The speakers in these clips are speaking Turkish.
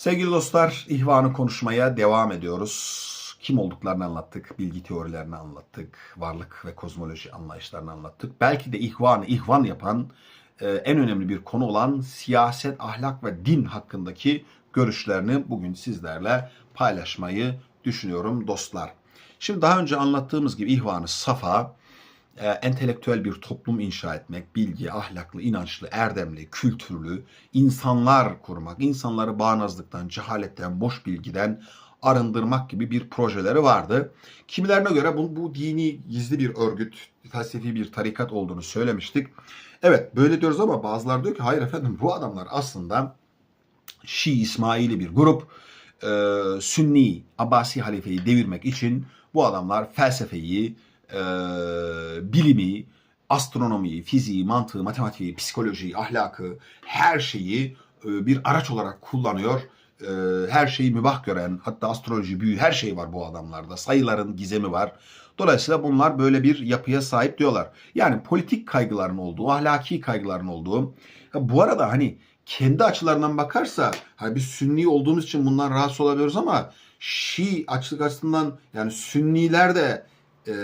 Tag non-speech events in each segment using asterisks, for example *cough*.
Sevgili dostlar, ihvanı konuşmaya devam ediyoruz. Kim olduklarını anlattık, bilgi teorilerini anlattık, varlık ve kozmoloji anlayışlarını anlattık. Belki de ihvanı ihvan yapan e, en önemli bir konu olan siyaset, ahlak ve din hakkındaki görüşlerini bugün sizlerle paylaşmayı düşünüyorum dostlar. Şimdi daha önce anlattığımız gibi ihvanı safa, e, entelektüel bir toplum inşa etmek, bilgi, ahlaklı, inançlı, erdemli, kültürlü insanlar kurmak, insanları bağnazlıktan, cehaletten, boş bilgiden arındırmak gibi bir projeleri vardı. Kimilerine göre bu, bu dini gizli bir örgüt, felsefi bir tarikat olduğunu söylemiştik. Evet böyle diyoruz ama bazıları diyor ki hayır efendim bu adamlar aslında Şii İsmaili bir grup. Ee, Sünni Abbasi halifeyi devirmek için bu adamlar felsefeyi, e, bilimi, astronomiyi, fiziği, mantığı, matematiği, psikolojiyi, ahlakı, her şeyi e, bir araç olarak kullanıyor. E, her şeyi mübah gören, hatta astroloji, büyü her şey var bu adamlarda. Sayıların gizemi var. Dolayısıyla bunlar böyle bir yapıya sahip diyorlar. Yani politik kaygıların olduğu, ahlaki kaygıların olduğu. Ya bu arada hani kendi açılarından bakarsa hani biz Sünni olduğumuz için bundan rahatsız olabiliyoruz ama Şii açlık açısından yani Sünniler de e,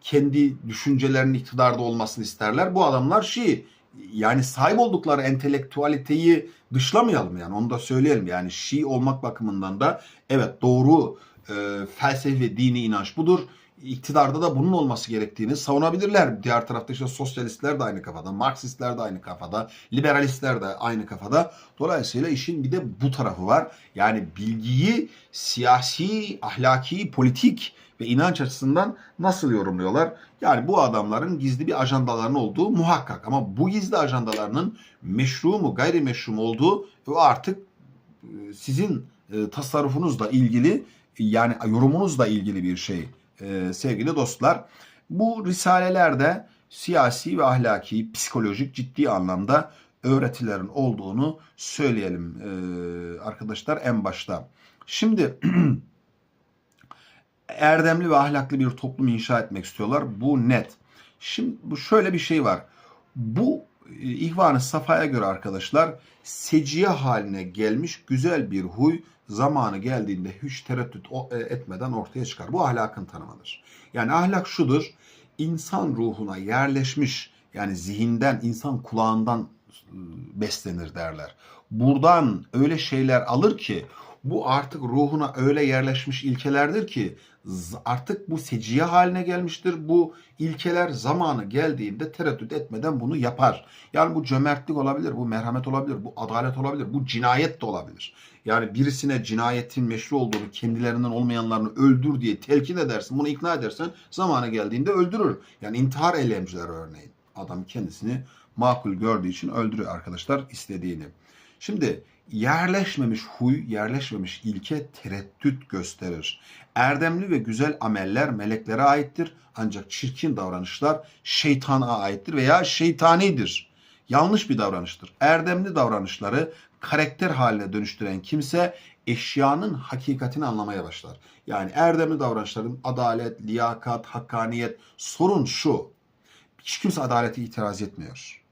kendi düşüncelerinin iktidarda olmasını isterler. Bu adamlar Şii. Yani sahip oldukları entelektüaliteyi dışlamayalım yani onu da söyleyelim. Yani Şii olmak bakımından da evet doğru e, felsefi ve dini inanç budur. İktidarda da bunun olması gerektiğini savunabilirler. Diğer tarafta işte sosyalistler de aynı kafada, Marksistler de aynı kafada, liberalistler de aynı kafada. Dolayısıyla işin bir de bu tarafı var. Yani bilgiyi siyasi, ahlaki, politik ve inanç açısından nasıl yorumluyorlar? Yani bu adamların gizli bir ajandalarının olduğu muhakkak. Ama bu gizli ajandalarının meşru mu, gayrimeşru mu olduğu artık e, sizin e, tasarrufunuzla ilgili yani yorumunuzla ilgili bir şey e, sevgili dostlar. Bu risalelerde siyasi ve ahlaki, psikolojik ciddi anlamda öğretilerin olduğunu söyleyelim e, arkadaşlar en başta. Şimdi *clears throat* erdemli ve ahlaklı bir toplum inşa etmek istiyorlar. Bu net. Şimdi bu şöyle bir şey var. Bu e, ihvanı safaya göre arkadaşlar seciye haline gelmiş güzel bir huy zamanı geldiğinde hiç tereddüt e, etmeden ortaya çıkar. Bu ahlakın tanımıdır. Yani ahlak şudur. insan ruhuna yerleşmiş yani zihinden, insan kulağından e, beslenir derler. Buradan öyle şeyler alır ki bu artık ruhuna öyle yerleşmiş ilkelerdir ki artık bu seciye haline gelmiştir. Bu ilkeler zamanı geldiğinde tereddüt etmeden bunu yapar. Yani bu cömertlik olabilir, bu merhamet olabilir, bu adalet olabilir, bu cinayet de olabilir. Yani birisine cinayetin meşru olduğunu, kendilerinden olmayanlarını öldür diye telkin edersin, bunu ikna edersen zamanı geldiğinde öldürür. Yani intihar eylemciler örneğin. Adam kendisini makul gördüğü için öldürüyor arkadaşlar istediğini. Şimdi yerleşmemiş huy, yerleşmemiş ilke tereddüt gösterir. Erdemli ve güzel ameller meleklere aittir. Ancak çirkin davranışlar şeytana aittir veya şeytanidir. Yanlış bir davranıştır. Erdemli davranışları karakter haline dönüştüren kimse eşyanın hakikatini anlamaya başlar. Yani erdemli davranışların adalet, liyakat, hakkaniyet. Sorun şu. Hiç kimse adalete itiraz etmiyor.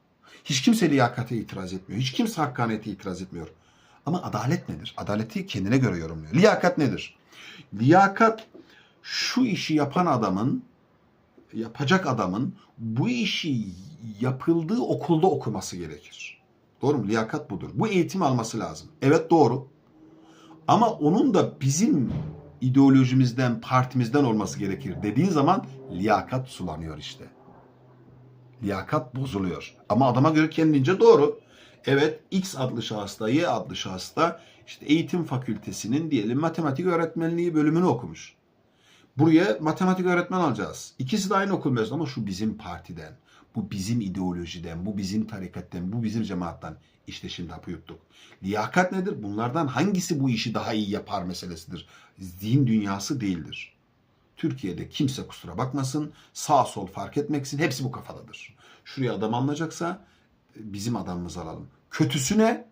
Hiç kimse liyakate itiraz etmiyor. Hiç kimse hakkaniyete itiraz etmiyor. Ama adalet nedir? Adaleti kendine göre yorumluyor. Liyakat nedir? Liyakat şu işi yapan adamın, yapacak adamın bu işi yapıldığı okulda okuması gerekir. Doğru mu? Liyakat budur. Bu eğitim alması lazım. Evet doğru. Ama onun da bizim ideolojimizden, partimizden olması gerekir dediğin zaman liyakat sulanıyor işte liyakat bozuluyor. Ama adama göre kendince doğru. Evet X adlı şahıs Y adlı şahıs da işte eğitim fakültesinin diyelim matematik öğretmenliği bölümünü okumuş. Buraya matematik öğretmen alacağız. İkisi de aynı okul mezunu ama şu bizim partiden. Bu bizim ideolojiden, bu bizim tarikatten, bu bizim cemaattan. İşte şimdi hapı yuttuk. Liyakat nedir? Bunlardan hangisi bu işi daha iyi yapar meselesidir. Din dünyası değildir. Türkiye'de kimse kusura bakmasın sağ sol fark etmeksizin hepsi bu kafadadır. Şuraya adam alınacaksa bizim adamımızı alalım. Kötüsü ne?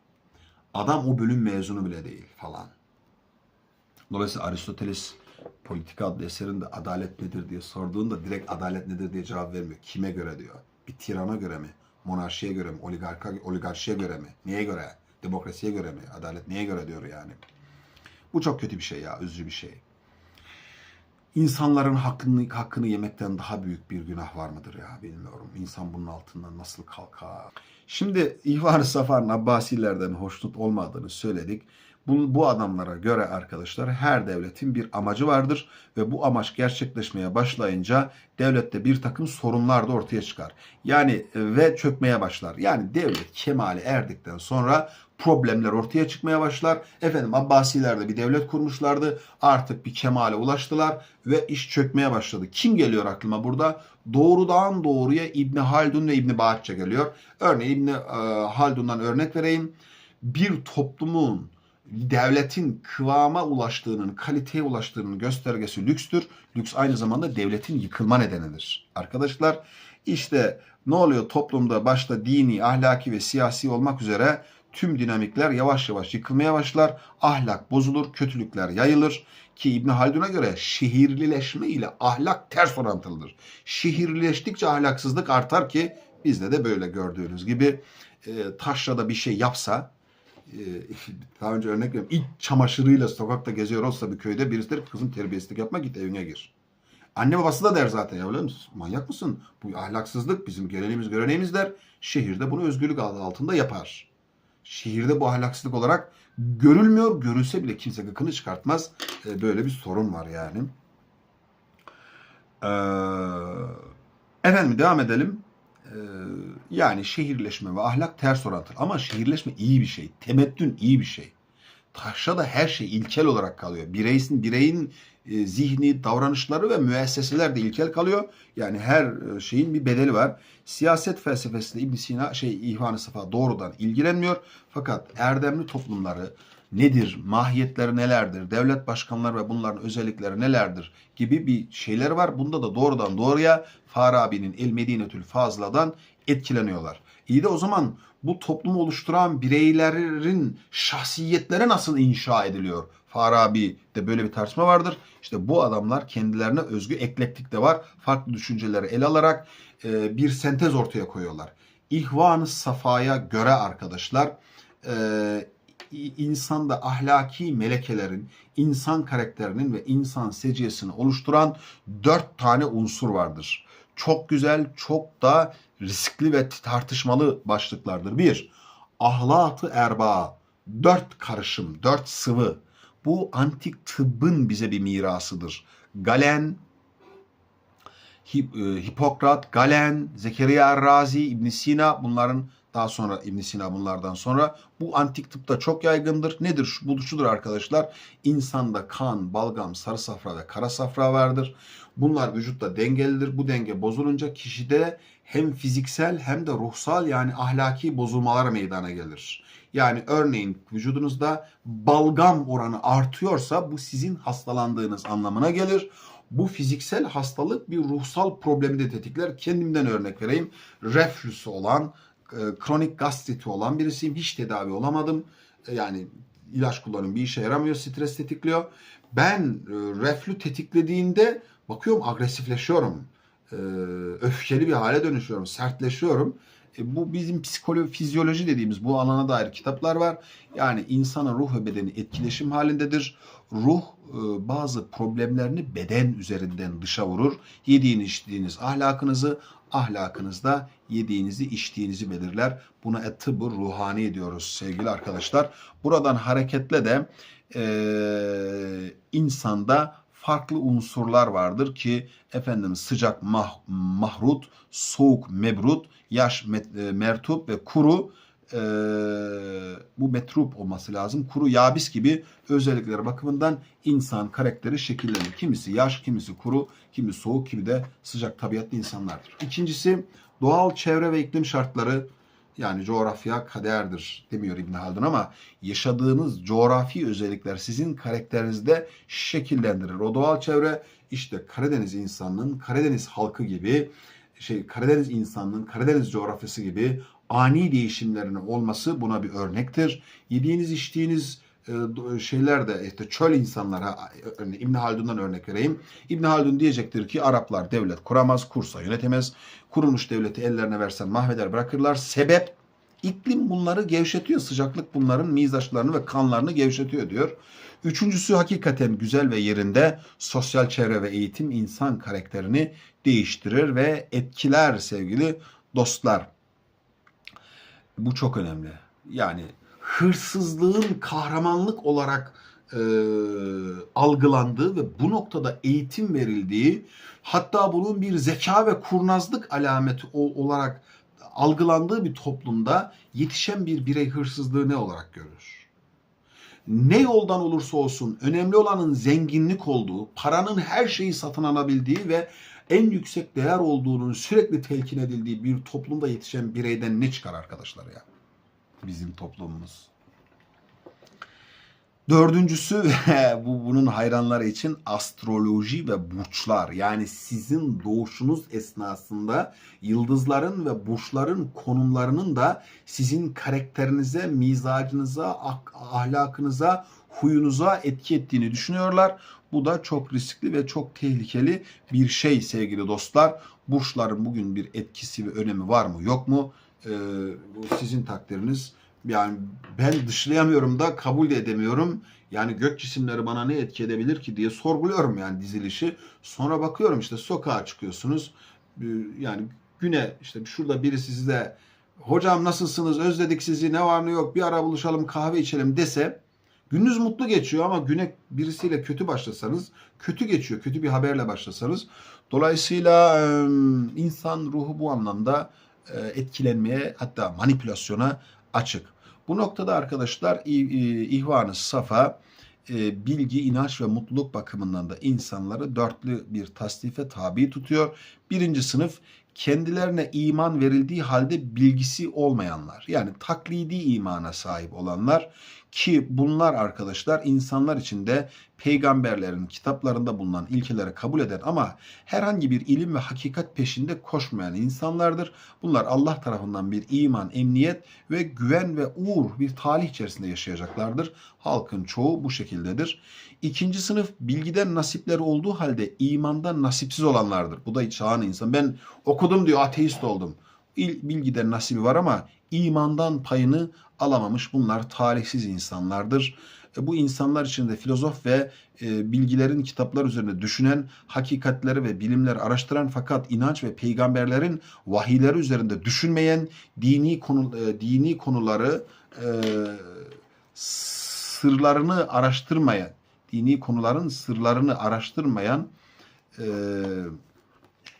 Adam o bölüm mezunu bile değil falan. Dolayısıyla Aristoteles Politika adlı eserinde adalet nedir diye sorduğunda direkt adalet nedir diye cevap vermiyor. Kime göre diyor? Bir tirana göre mi? Monarşiye göre mi? Oligarka, oligarşiye göre mi? Neye göre? Demokrasiye göre mi? Adalet neye göre diyor yani. Bu çok kötü bir şey ya, üzücü bir şey. İnsanların hakkını, hakkını yemekten daha büyük bir günah var mıdır ya bilmiyorum. İnsan bunun altından nasıl kalkar? Şimdi İhvan-ı Safa'nın Abbasilerden hoşnut olmadığını söyledik. Bu, bu adamlara göre arkadaşlar her devletin bir amacı vardır ve bu amaç gerçekleşmeye başlayınca devlette bir takım sorunlar da ortaya çıkar. Yani e, ve çökmeye başlar. Yani devlet kemale erdikten sonra problemler ortaya çıkmaya başlar. Efendim Abbasiler de bir devlet kurmuşlardı. Artık bir kemale ulaştılar ve iş çökmeye başladı. Kim geliyor aklıma burada? Doğrudan doğruya İbni Haldun ve İbni Bağatça geliyor. Örneğin İbni e, Haldun'dan örnek vereyim. Bir toplumun devletin kıvama ulaştığının, kaliteye ulaştığının göstergesi lükstür. Lüks aynı zamanda devletin yıkılma nedenidir. Arkadaşlar işte ne oluyor toplumda başta dini, ahlaki ve siyasi olmak üzere tüm dinamikler yavaş yavaş yıkılmaya başlar. Ahlak bozulur, kötülükler yayılır. Ki İbn Haldun'a göre şehirlileşme ile ahlak ters orantılıdır. Şehirlileştikçe ahlaksızlık artar ki bizde de böyle gördüğünüz gibi e, taşrada bir şey yapsa e, *laughs* daha önce örnek veriyorum ilk çamaşırıyla sokakta geziyor olsa bir köyde birisi der kızım terbiyesizlik yapma git evine gir. Anne babası da der zaten ya öyle misin? Manyak mısın? Bu ahlaksızlık bizim geleneğimiz göreneğimiz der. Şehirde bunu özgürlük adı altında yapar. Şehirde bu ahlaksızlık olarak görülmüyor. Görülse bile kimse gıkını çıkartmaz. E, böyle bir sorun var yani. Ee, efendim devam edelim. Ee, yani şehirleşme ve ahlak ters orantılı. Ama şehirleşme iyi bir şey. Temettün iyi bir şey. Taşra da her şey ilkel olarak kalıyor. Bireysin, bireyin e, zihni, davranışları ve müesseseler de ilkel kalıyor. Yani her e, şeyin bir bedeli var. Siyaset felsefesiyle İbn Sina şey İhvan-ı Safa doğrudan ilgilenmiyor. Fakat erdemli toplumları nedir, mahiyetleri nelerdir, devlet başkanları ve bunların özellikleri nelerdir gibi bir şeyler var. Bunda da doğrudan doğruya Farabi'nin El Medinetül Fazla'dan etkileniyorlar. İyi de o zaman bu toplumu oluşturan bireylerin şahsiyetleri nasıl inşa ediliyor? Farabi'de böyle bir tartışma vardır. İşte bu adamlar kendilerine özgü eklektik de var. Farklı düşünceleri ele alarak e, bir sentez ortaya koyuyorlar. İhvan-ı Safa'ya göre arkadaşlar e, insanda ahlaki melekelerin, insan karakterinin ve insan seciyesini oluşturan dört tane unsur vardır. Çok güzel, çok da riskli ve tartışmalı başlıklardır. Bir, ahlatı erba, dört karışım, dört sıvı. Bu antik tıbbın bize bir mirasıdır. Galen, e, Hipokrat, Galen, Zekeriya Razi, İbn Sina bunların daha sonra İbn Sina bunlardan sonra bu antik tıpta çok yaygındır. Nedir? Şu, bu şudur arkadaşlar. İnsanda kan, balgam, sarı safra ve kara safra vardır. Bunlar vücutta dengelidir. Bu denge bozulunca kişide hem fiziksel hem de ruhsal yani ahlaki bozulmalar meydana gelir. Yani örneğin vücudunuzda balgam oranı artıyorsa bu sizin hastalandığınız anlamına gelir. Bu fiziksel hastalık bir ruhsal problemi de tetikler. Kendimden örnek vereyim. Reflüsü olan, e, kronik gastriti olan birisiyim. Hiç tedavi olamadım. E, yani ilaç kullanım bir işe yaramıyor. Stres tetikliyor. Ben e, reflü tetiklediğinde bakıyorum agresifleşiyorum. Öfkeli bir hale dönüşüyorum. Sertleşiyorum. E, bu bizim psikoloji, fizyoloji dediğimiz bu alana dair kitaplar var. Yani insanın ruh ve bedeni etkileşim halindedir. Ruh e, bazı problemlerini beden üzerinden dışa vurur. Yediğiniz içtiğiniz ahlakınızı, ahlakınız da yediğinizi içtiğinizi belirler. Buna etıbı ruhani diyoruz sevgili arkadaşlar. Buradan hareketle de e, insanda farklı unsurlar vardır ki efendim sıcak mah, mahrut, soğuk mebrut, yaş met, e, mertup ve kuru e, bu metrup olması lazım. Kuru yabis gibi özellikleri bakımından insan karakteri şekillenir. Kimisi yaş, kimisi kuru, kimi soğuk, kimi de sıcak tabiatlı insanlardır. İkincisi doğal çevre ve iklim şartları yani coğrafya kaderdir demiyor İbn Haldun ama yaşadığınız coğrafi özellikler sizin karakterinizde şekillendirir. O doğal çevre işte Karadeniz insanının, Karadeniz halkı gibi şey Karadeniz insanının, Karadeniz coğrafyası gibi ani değişimlerinin olması buna bir örnektir. Yediğiniz, içtiğiniz şeyler de işte çöl insanlara İbn Haldun'dan örnek vereyim. İbn Haldun diyecektir ki Araplar devlet kuramaz, kursa yönetemez. Kurulmuş devleti ellerine versen mahveder bırakırlar. Sebep İklim bunları gevşetiyor. Sıcaklık bunların mizaçlarını ve kanlarını gevşetiyor diyor. Üçüncüsü hakikaten güzel ve yerinde sosyal çevre ve eğitim insan karakterini değiştirir ve etkiler sevgili dostlar. Bu çok önemli. Yani hırsızlığın kahramanlık olarak e, algılandığı ve bu noktada eğitim verildiği hatta bunun bir zeka ve kurnazlık alameti olarak algılandığı bir toplumda yetişen bir birey hırsızlığı ne olarak görür? Ne yoldan olursa olsun önemli olanın zenginlik olduğu, paranın her şeyi satın alabildiği ve en yüksek değer olduğunun sürekli telkin edildiği bir toplumda yetişen bireyden ne çıkar arkadaşlar ya? Bizim toplumumuz. Dördüncüsü *laughs* bu bunun hayranları için astroloji ve burçlar. Yani sizin doğuşunuz esnasında yıldızların ve burçların konumlarının da sizin karakterinize, mizacınıza, ak- ahlakınıza, huyunuza etki ettiğini düşünüyorlar. Bu da çok riskli ve çok tehlikeli bir şey sevgili dostlar. Burçların bugün bir etkisi ve önemi var mı yok mu? Ee, bu sizin takdiriniz. Yani ben dışlayamıyorum da kabul de edemiyorum. Yani gök cisimleri bana ne etki edebilir ki diye sorguluyorum yani dizilişi. Sonra bakıyorum işte sokağa çıkıyorsunuz. Ee, Yani güne işte şurada birisi size hocam nasılsınız özledik sizi ne var ne yok bir ara buluşalım kahve içelim dese gününüz mutlu geçiyor ama güne birisiyle kötü başlasanız kötü geçiyor. Kötü bir haberle başlasanız. Dolayısıyla e, insan ruhu bu anlamda e, etkilenmeye hatta manipülasyona açık. Bu noktada arkadaşlar İhvan-ı Safa e, bilgi, inanç ve mutluluk bakımından da insanları dörtlü bir tasnife tabi tutuyor. Birinci sınıf kendilerine iman verildiği halde bilgisi olmayanlar. Yani taklidi imana sahip olanlar ki bunlar arkadaşlar insanlar içinde peygamberlerin kitaplarında bulunan ilkeleri kabul eden ama herhangi bir ilim ve hakikat peşinde koşmayan insanlardır. Bunlar Allah tarafından bir iman, emniyet ve güven ve uğur bir talih içerisinde yaşayacaklardır. Halkın çoğu bu şekildedir. İkinci sınıf bilgiden nasipleri olduğu halde imandan nasipsiz olanlardır. Bu da çağın insan. Ben okudum diyor ateist oldum. İl- Bilgiden nasibi var ama imandan payını alamamış bunlar talihsiz insanlardır. E, Bu insanlar içinde filozof ve e, bilgilerin kitaplar üzerinde düşünen, hakikatleri ve bilimleri araştıran fakat inanç ve peygamberlerin vahiyleri üzerinde düşünmeyen, dini konu e, dini konuları sırlarını araştırmayan, dini konuların sırlarını araştırmayan e,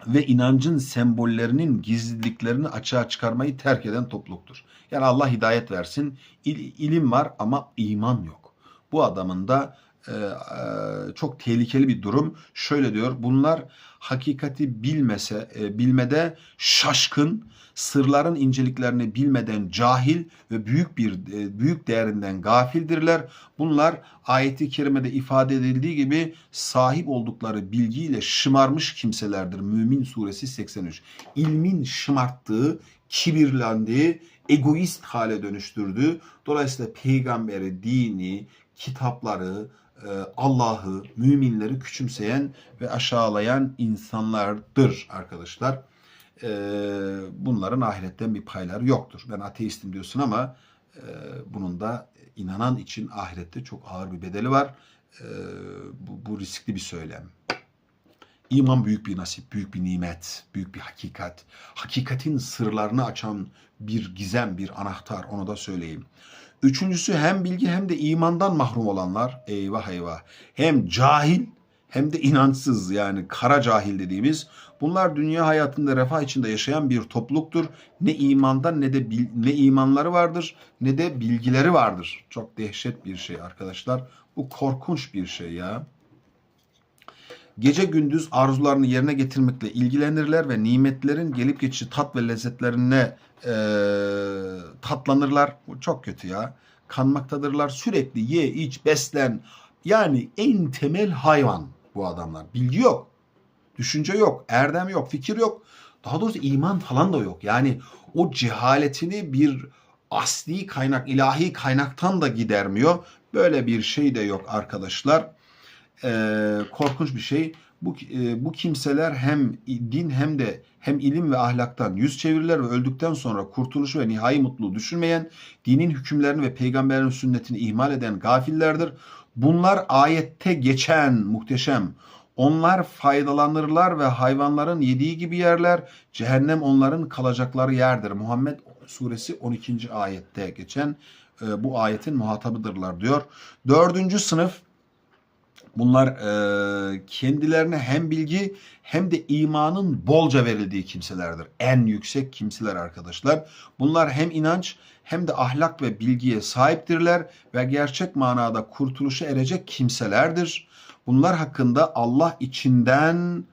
ve inancın sembollerinin gizliliklerini açığa çıkarmayı terk eden topluluktur. Yani Allah hidayet versin. İl- ilim var ama iman yok. Bu adamın da e, e, çok tehlikeli bir durum. Şöyle diyor. Bunlar hakikati bilmese, e, bilmede şaşkın, sırların inceliklerini bilmeden cahil ve büyük bir e, büyük değerinden gafildirler. Bunlar ayeti kerimede ifade edildiği gibi sahip oldukları bilgiyle şımarmış kimselerdir. Mümin suresi 83. İlmin şımarttığı, kibirlendiği, egoist hale dönüştürdüğü, dolayısıyla peygamberi, dini, kitapları, Allah'ı, müminleri küçümseyen ve aşağılayan insanlardır arkadaşlar. E, Bunların ahiretten bir payları yoktur. Ben ateistim diyorsun ama e, bunun da inanan için ahirette çok ağır bir bedeli var. E, Bu, bu riskli bir söylem. İman büyük bir nasip, büyük bir nimet, büyük bir hakikat. Hakikatin sırlarını açan bir gizem, bir anahtar onu da söyleyeyim. Üçüncüsü hem bilgi hem de imandan mahrum olanlar. Eyvah eyvah. Hem cahil hem de inançsız yani kara cahil dediğimiz. Bunlar dünya hayatında refah içinde yaşayan bir topluluktur. Ne imandan ne de bil- ne imanları vardır ne de bilgileri vardır. Çok dehşet bir şey arkadaşlar. Bu korkunç bir şey ya. Gece gündüz arzularını yerine getirmekle ilgilenirler ve nimetlerin gelip geçici tat ve lezzetlerine e, tatlanırlar. Bu çok kötü ya. Kanmaktadırlar. Sürekli ye, iç, beslen. Yani en temel hayvan bu adamlar. Bilgi yok. Düşünce yok. Erdem yok. Fikir yok. Daha doğrusu iman falan da yok. Yani o cehaletini bir asli kaynak, ilahi kaynaktan da gidermiyor. Böyle bir şey de yok arkadaşlar. Ee, korkunç bir şey. Bu e, bu kimseler hem din hem de hem ilim ve ahlaktan yüz çevirirler ve öldükten sonra kurtuluşu ve nihai mutluluğu düşünmeyen, dinin hükümlerini ve peygamberin sünnetini ihmal eden gafillerdir. Bunlar ayette geçen muhteşem onlar faydalanırlar ve hayvanların yediği gibi yerler. Cehennem onların kalacakları yerdir. Muhammed suresi 12. ayette geçen e, bu ayetin muhatabıdırlar diyor. Dördüncü sınıf bunlar e, kendilerine hem bilgi hem de imanın bolca verildiği kimselerdir. En yüksek kimseler arkadaşlar. Bunlar hem inanç hem de ahlak ve bilgiye sahiptirler ve gerçek manada kurtuluşa erecek kimselerdir. Bunlar hakkında Allah içinden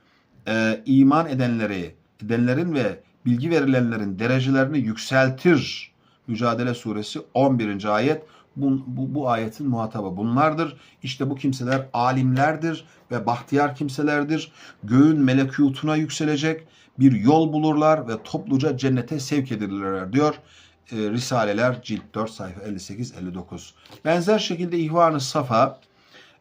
e, iman edenleri, edenlerin ve bilgi verilenlerin derecelerini yükseltir. Mücadele suresi 11. ayet bu, bu, bu ayetin muhatabı bunlardır. İşte bu kimseler alimlerdir ve bahtiyar kimselerdir. Göğün melekutuna yükselecek bir yol bulurlar ve topluca cennete sevk edilirler diyor. E, Risaleler cilt 4 sayfa 58-59. Benzer şekilde İhvan-ı Safa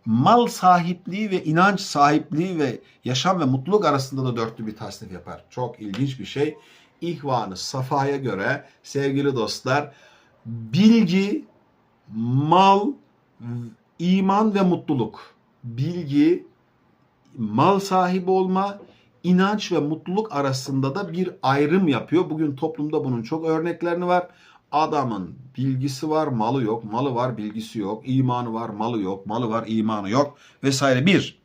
mal sahipliği ve inanç sahipliği ve yaşam ve mutluluk arasında da dörtlü bir tasnif yapar. Çok ilginç bir şey. İhvan-ı Safa'ya göre sevgili dostlar bilgi, mal, iman ve mutluluk. Bilgi, mal sahibi olma, inanç ve mutluluk arasında da bir ayrım yapıyor. Bugün toplumda bunun çok örneklerini var. Adamın bilgisi var, malı yok. Malı var, bilgisi yok. İmanı var, malı yok. Malı var, imanı yok. Vesaire. Bir,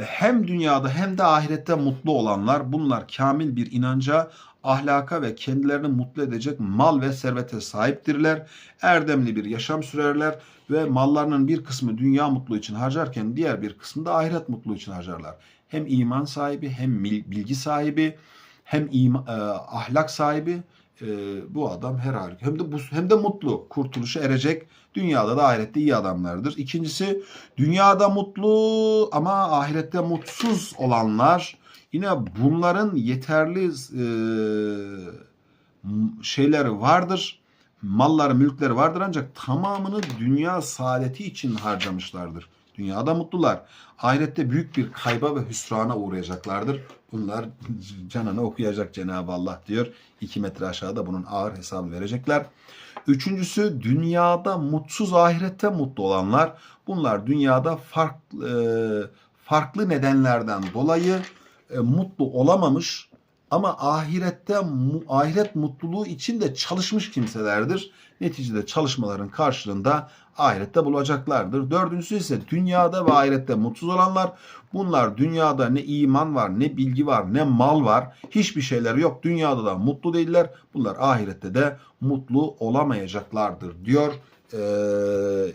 hem dünyada hem de ahirette mutlu olanlar bunlar kamil bir inanca, ahlaka ve kendilerini mutlu edecek mal ve servete sahiptirler. Erdemli bir yaşam sürerler ve mallarının bir kısmı dünya mutluluğu için harcarken diğer bir kısmı da ahiret mutluluğu için harcarlar. Hem iman sahibi hem bilgi sahibi hem ima, e, ahlak sahibi e, bu adam her halükarda hem de bu hem de mutlu kurtuluşa erecek dünyada da ahirette iyi adamlardır. İkincisi dünyada mutlu ama ahirette mutsuz olanlar yine bunların yeterli e, şeyleri vardır. Malları, mülkleri vardır ancak tamamını dünya saadeti için harcamışlardır. Dünyada mutlular. Ahirette büyük bir kayba ve hüsrana uğrayacaklardır. Bunlar *laughs* canını okuyacak Cenab-ı Allah diyor. İki metre aşağıda bunun ağır hesabını verecekler. Üçüncüsü dünyada mutsuz ahirette mutlu olanlar. Bunlar dünyada farklı, e, farklı nedenlerden dolayı e, mutlu olamamış ama ahirette ahiret mutluluğu için de çalışmış kimselerdir. Neticede çalışmaların karşılığında ahirette bulacaklardır. Dördüncüsü ise dünyada ve ahirette mutsuz olanlar. Bunlar dünyada ne iman var, ne bilgi var, ne mal var. Hiçbir şeyleri yok. Dünyada da mutlu değiller. Bunlar ahirette de mutlu olamayacaklardır diyor. Ee,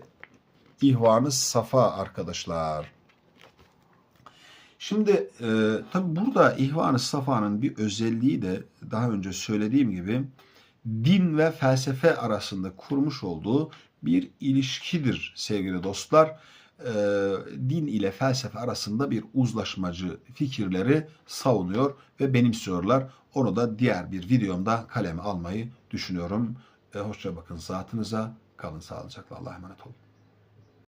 İhvanı Safa arkadaşlar. Şimdi e, tabi burada İhvan-ı Safa'nın bir özelliği de daha önce söylediğim gibi din ve felsefe arasında kurmuş olduğu bir ilişkidir sevgili dostlar. E, din ile felsefe arasında bir uzlaşmacı fikirleri savunuyor ve benimsiyorlar. Onu da diğer bir videomda kaleme almayı düşünüyorum. E, hoşça bakın zatınıza. Kalın sağlıcakla. Allah'a emanet olun.